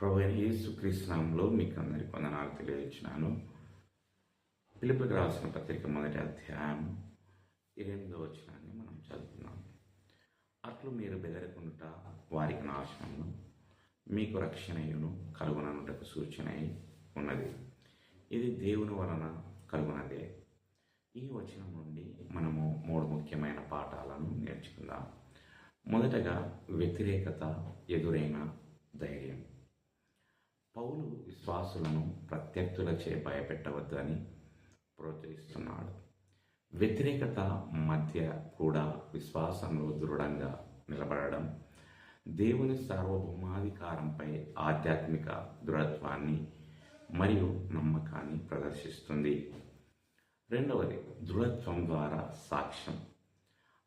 ప్రభు అయిన యేసుక్రీస్తునామంలో మీకు అందరికి వందనాలు తెలియజేస్తున్నాను. పిలుపుకి రాసిన పత్రిక మొదటి అధ్యాయం ఎనిమిదో వచనాన్ని మనం చదువుతున్నాం అట్లు మీరు బెదరకుంట వారికి నాశనము మీకు రక్షణయును కలుగుననుటకు సూచన అయి ఉన్నది. ఇది దేవుని వలన కలుగునదే. ఈ వచనం నుండి మనము మూడు ముఖ్యమైన పాఠాలను నేర్చుకుందాం. మొదటగా వ్యతిరేకత ఎదురైన ధైర్యం. పౌలు విశ్వాసులను ప్రత్యర్థులచే భయపెట్టవద్దు అని ప్రోత్సహిస్తున్నాడు. వ్యతిరేకత మధ్య కూడా విశ్వాసంలో దృఢంగా నిలబడడం దేవుని సార్వభౌమాధికారంపై ఆధ్యాత్మిక దృఢత్వాన్ని మరియు నమ్మకాన్ని ప్రదర్శిస్తుంది. రెండవది దృఢత్వం ద్వారా సాక్ష్యం.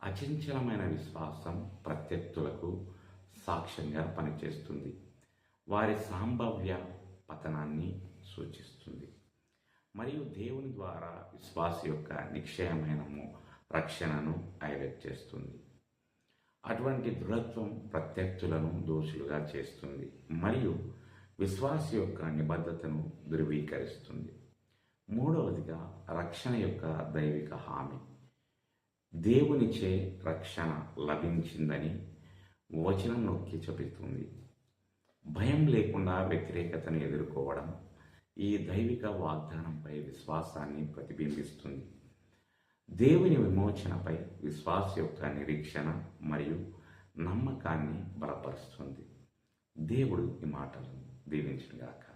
అచంచలమైన విశ్వాసం ప్రత్యర్థులకు సాక్ష్యంగా పనిచేస్తుంది. వారి సంభావ్య పతనాన్ని సూచిస్తుంది. మరియు దేవుని ద్వారా విశ్వాస యొక్క నిక్షయమైన రక్షణను హైలైట్ చేస్తుంది. అటువంటి దృఢత్వం ప్రత్యర్థులను దోషులుగా చేస్తుంది. మరియు విశ్వాస యొక్క నిబద్ధతను ధృవీకరిస్తుంది. మూడవదిగా రక్షణ యొక్క దైవిక హామీ. దేవునిచే రక్షణ లభించిందని వచనం నొక్కి చెబుతుంది. భయం లేకుండా వ్యతిరేకతను ఎదుర్కోవడం ఈ దైవిక వాగ్దానంపై విశ్వాసాన్ని ప్రతిబింబిస్తుంది. దేవుని విమోచనపై విశ్వాస యొక్క నిరీక్షణ మరియు నమ్మకాన్ని బలపరుస్తుంది. దేవుడు ఈ మాటలను దీవించుగాక